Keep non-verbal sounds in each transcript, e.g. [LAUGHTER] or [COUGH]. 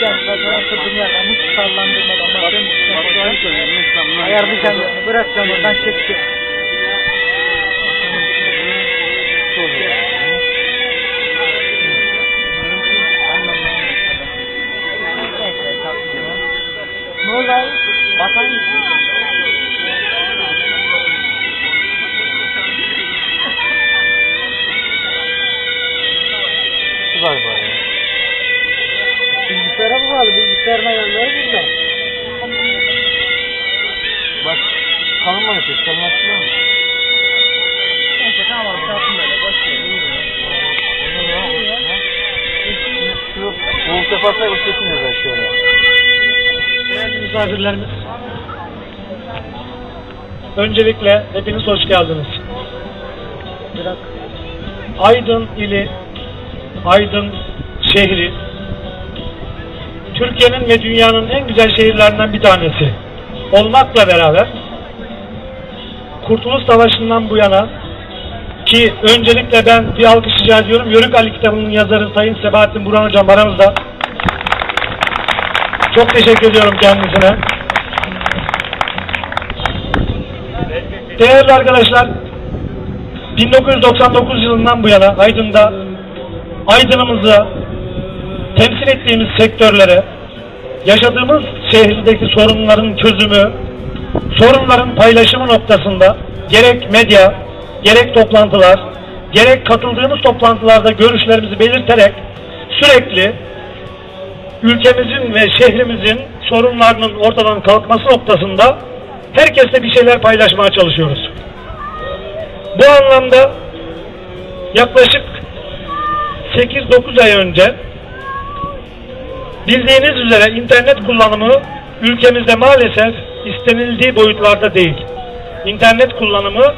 Pazara sırtım yerden hiç sallandırmadan bakıyorum. Ayarlı kendini bırakacağım oradan çekeceğim. Ne oldu abi? Bakar mı yapıyor? Kanın açılıyor mu? Neyse tamam kalsın böyle boş ver. Şu Oğuz Sefas'la uçtasın ya belki öyle. Değerli misafirlerimiz, öncelikle hepiniz hoş geldiniz. Bırak. Aydın ili, Aydın şehri, Türkiye'nin ve dünyanın en güzel şehirlerinden bir tanesi olmakla beraber Kurtuluş Savaşı'ndan bu yana ki öncelikle ben bir alkış rica ediyorum. Yörük Ali kitabının yazarı Sayın Sebahattin Burhan Hocam aramızda. Çok teşekkür ediyorum kendisine. Değerli arkadaşlar, 1999 yılından bu yana Aydın'da Aydın'ımıza temsil ettiğimiz sektörlere yaşadığımız şehirdeki sorunların çözümü, sorunların paylaşımı noktasında gerek medya, gerek toplantılar, gerek katıldığımız toplantılarda görüşlerimizi belirterek sürekli ülkemizin ve şehrimizin sorunlarının ortadan kalkması noktasında herkesle bir şeyler paylaşmaya çalışıyoruz. Bu anlamda yaklaşık 8-9 ay önce bildiğiniz üzere internet kullanımı ülkemizde maalesef istenildiği boyutlarda değil. İnternet kullanımı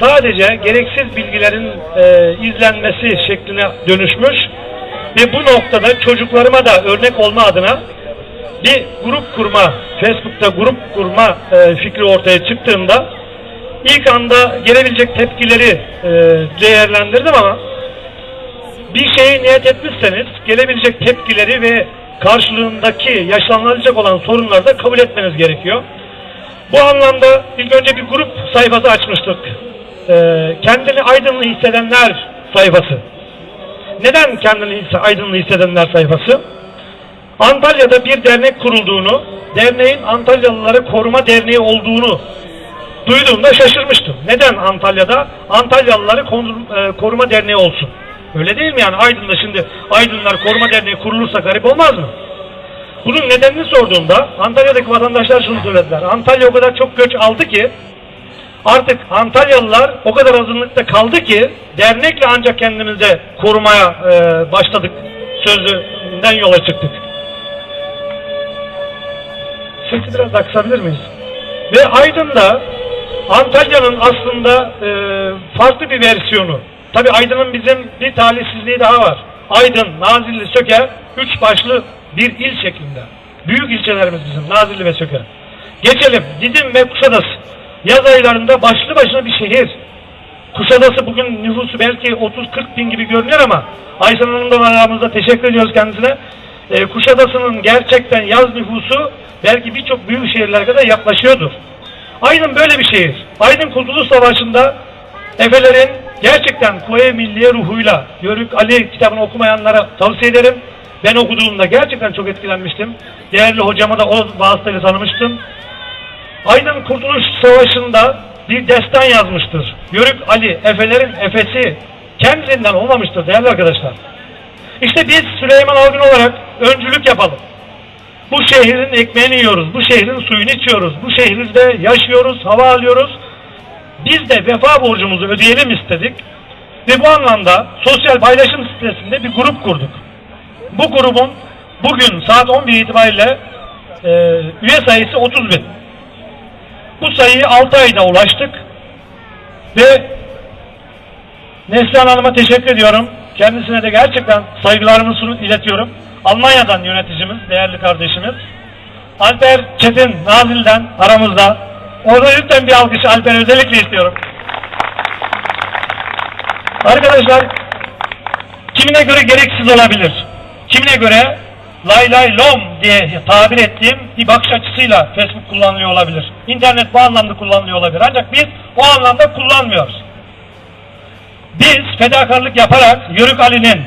sadece gereksiz bilgilerin e, izlenmesi şekline dönüşmüş ve bu noktada çocuklarıma da örnek olma adına bir grup kurma, Facebook'ta grup kurma e, fikri ortaya çıktığında ilk anda gelebilecek tepkileri e, değerlendirdim ama bir şeyi niyet etmişseniz gelebilecek tepkileri ve karşılığındaki yaşanılacak olan sorunları da kabul etmeniz gerekiyor. Bu anlamda ilk önce bir grup sayfası açmıştık. E, kendini aydınlı hissedenler sayfası. Neden kendini aydınlı hissedenler sayfası? Antalya'da bir dernek kurulduğunu, derneğin Antalyalıları Koruma Derneği olduğunu duyduğumda şaşırmıştım. Neden Antalya'da Antalyalıları e, Koruma Derneği olsun? Öyle değil mi yani Aydın'da şimdi Aydınlar Koruma Derneği kurulursa garip olmaz mı? Bunun nedenini sorduğumda Antalya'daki vatandaşlar şunu söylediler. Antalya o kadar çok göç aldı ki artık Antalyalılar o kadar azınlıkta kaldı ki dernekle ancak kendimize korumaya e, başladık sözünden yola çıktık. Sesi biraz da kısabilir miyiz? Ve Aydın'da Antalya'nın aslında e, farklı bir versiyonu. Tabi Aydın'ın bizim bir talihsizliği daha var. Aydın, Nazilli, Söke üç başlı bir il şeklinde. Büyük ilçelerimiz bizim Nazilli ve Söke. Geçelim Didim ve Kuşadası. Yaz aylarında başlı başına bir şehir. Kuşadası bugün nüfusu belki 30-40 bin gibi görünüyor ama Ayşen Hanım da var aramızda teşekkür ediyoruz kendisine. Ee, Kuşadası'nın gerçekten yaz nüfusu belki birçok büyük şehirler kadar yaklaşıyordur. Aydın böyle bir şehir. Aydın Kurtuluş Savaşı'nda Efelerin gerçekten Koye Milliye ruhuyla Yörük Ali kitabını okumayanlara tavsiye ederim. Ben okuduğumda gerçekten çok etkilenmiştim. Değerli hocama da o vasıtayla tanımıştım. Aydın Kurtuluş Savaşı'nda bir destan yazmıştır. Yörük Ali, Efelerin Efesi kendiliğinden olmamıştır değerli arkadaşlar. İşte biz Süleyman Algın olarak öncülük yapalım. Bu şehrin ekmeğini yiyoruz, bu şehrin suyunu içiyoruz, bu şehirde yaşıyoruz, hava alıyoruz. Biz de vefa borcumuzu ödeyelim istedik. Ve bu anlamda sosyal paylaşım sitesinde bir grup kurduk. Bu grubun bugün saat 11 itibariyle e, üye sayısı 30 bin. Bu sayıyı 6 ayda ulaştık. Ve Neslihan Hanım'a teşekkür ediyorum. Kendisine de gerçekten saygılarımı iletiyorum. Almanya'dan yöneticimiz, değerli kardeşimiz. Alper Çetin Nazil'den aramızda. Orada lütfen bir alkış Alper özellikle istiyorum. Arkadaşlar kimine göre gereksiz olabilir. Kimine göre lay lay lom diye tabir ettiğim bir bakış açısıyla Facebook kullanılıyor olabilir. İnternet bu anlamda kullanılıyor olabilir. Ancak biz o anlamda kullanmıyoruz. Biz fedakarlık yaparak Yörük Ali'nin,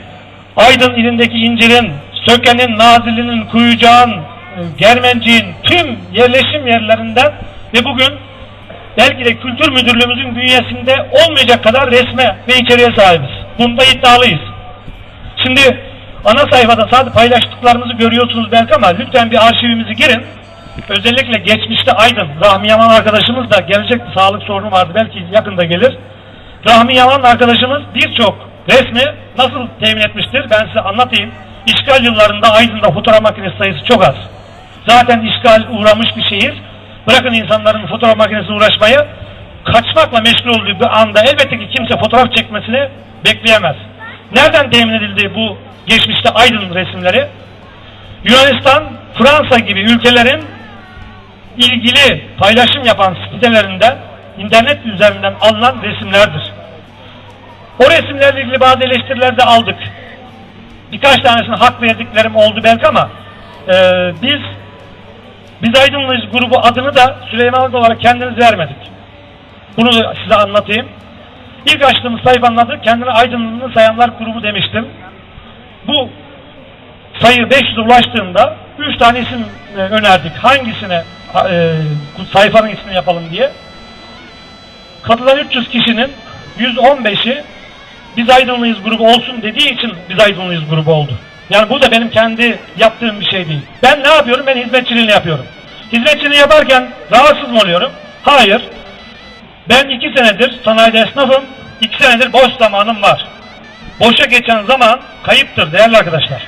Aydın ilindeki İncir'in, Söke'nin, Nazilli'nin, Kuyucağın, e, Germenciğin tüm yerleşim yerlerinden ve bugün belki de kültür müdürlüğümüzün bünyesinde olmayacak kadar resme ve içeriğe sahibiz. Bunda iddialıyız. Şimdi ana sayfada sadece paylaştıklarımızı görüyorsunuz belki ama lütfen bir arşivimizi girin. Özellikle geçmişte Aydın, Rahmi Yaman arkadaşımız da gelecek sağlık sorunu vardı belki yakında gelir. Rahmi Yaman arkadaşımız birçok resmi nasıl temin etmiştir ben size anlatayım. İşgal yıllarında Aydın'da fotoğraf makinesi sayısı çok az. Zaten işgal uğramış bir şehir. Bırakın insanların fotoğraf makinesine uğraşmayı kaçmakla meşgul olduğu bir anda elbette ki kimse fotoğraf çekmesini bekleyemez. Nereden temin edildi bu geçmişte Aydın resimleri? Yunanistan, Fransa gibi ülkelerin ilgili paylaşım yapan sitelerinden internet üzerinden alınan resimlerdir. O resimlerle ilgili bazı eleştiriler de aldık. Birkaç tanesine hak verdiklerim oldu belki ama e, biz biz Aydınlıyız grubu adını da Süleyman olarak kendimiz vermedik. Bunu da size anlatayım. İlk açtığımız sayfanın adı kendini Aydınlı sayanlar grubu demiştim. Bu sayı 500'e ulaştığında 3 tane isim e, önerdik. Hangisine e, sayfanın ismini yapalım diye. Katılan 300 kişinin 115'i biz Aydınlıyız grubu olsun dediği için biz Aydınlıyız grubu oldu. Yani bu da benim kendi yaptığım bir şey değil. Ben ne yapıyorum? Ben hizmetçiliğini yapıyorum. Hizmetçiliğini yaparken rahatsız mı oluyorum? Hayır. Ben iki senedir sanayide esnafım. iki senedir boş zamanım var. Boşa geçen zaman kayıptır değerli arkadaşlar.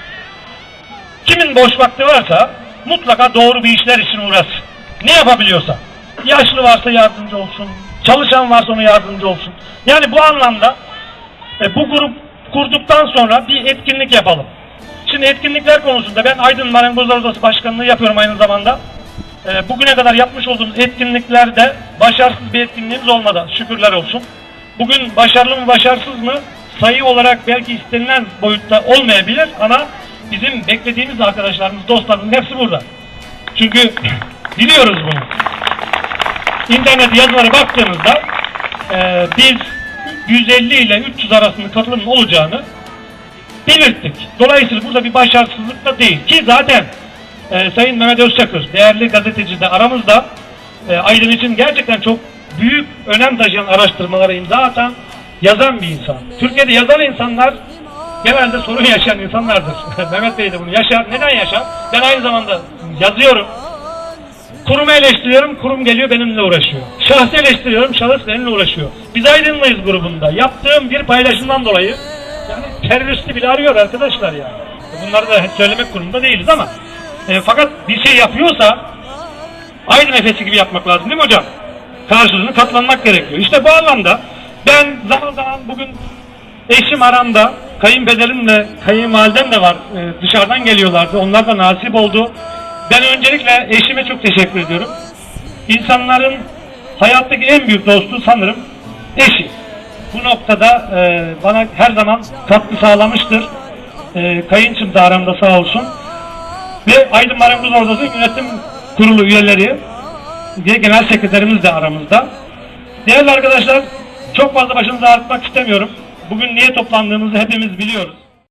Kimin boş vakti varsa mutlaka doğru bir işler için uğraşsın. Ne yapabiliyorsa. Yaşlı varsa yardımcı olsun. Çalışan varsa ona yardımcı olsun. Yani bu anlamda e, bu grup kurduktan sonra bir etkinlik yapalım. Şimdi etkinlikler konusunda ben Aydın Marangozlar Odası Başkanlığı yapıyorum aynı zamanda. E, bugüne kadar yapmış olduğumuz etkinliklerde başarısız bir etkinliğimiz olmadı. Şükürler olsun. Bugün başarılı mı başarısız mı sayı olarak belki istenilen boyutta olmayabilir ama bizim beklediğimiz arkadaşlarımız, dostlarımız hepsi burada. Çünkü [LAUGHS] biliyoruz bunu. İnternet yazılara baktığımızda e, biz 150 ile 300 arasında katılımın olacağını belirttik. Dolayısıyla burada bir başarısızlık da değil. Ki zaten e, Sayın Mehmet Özçakır, değerli gazeteci de aramızda e, Aydın için gerçekten çok büyük önem taşıyan araştırmalara imza atan, yazan bir insan. Türkiye'de yazan insanlar genelde sorun yaşayan insanlardır. [LAUGHS] Mehmet Bey de bunu yaşar. Neden yaşar? Ben aynı zamanda yazıyorum. Kurumu eleştiriyorum, kurum geliyor benimle uğraşıyor. Şahsı eleştiriyorum, şahıs benimle uğraşıyor. Biz Aydınlıyız grubunda. Yaptığım bir paylaşımdan dolayı teröristi bile arıyor arkadaşlar yani. Bunları da söylemek durumunda değiliz ama e, fakat bir şey yapıyorsa Aydın Efesi gibi yapmak lazım değil mi hocam? Karşılığını katlanmak gerekiyor. İşte bu anlamda ben zaman zaman bugün eşim aramda, kayınbederimle kayınvalidem de var. E, dışarıdan geliyorlardı. Onlar da nasip oldu. Ben öncelikle eşime çok teşekkür ediyorum. İnsanların hayattaki en büyük dostu sanırım eşi. Bu noktada e, bana her zaman katkı sağlamıştır. E, kayınçım da aramda sağ olsun. Ve Aydın Marangoz Odası Yönetim Kurulu üyeleri ve genel sekreterimiz de aramızda. Değerli arkadaşlar, çok fazla başınızı ağrıtmak istemiyorum. Bugün niye toplandığımızı hepimiz biliyoruz.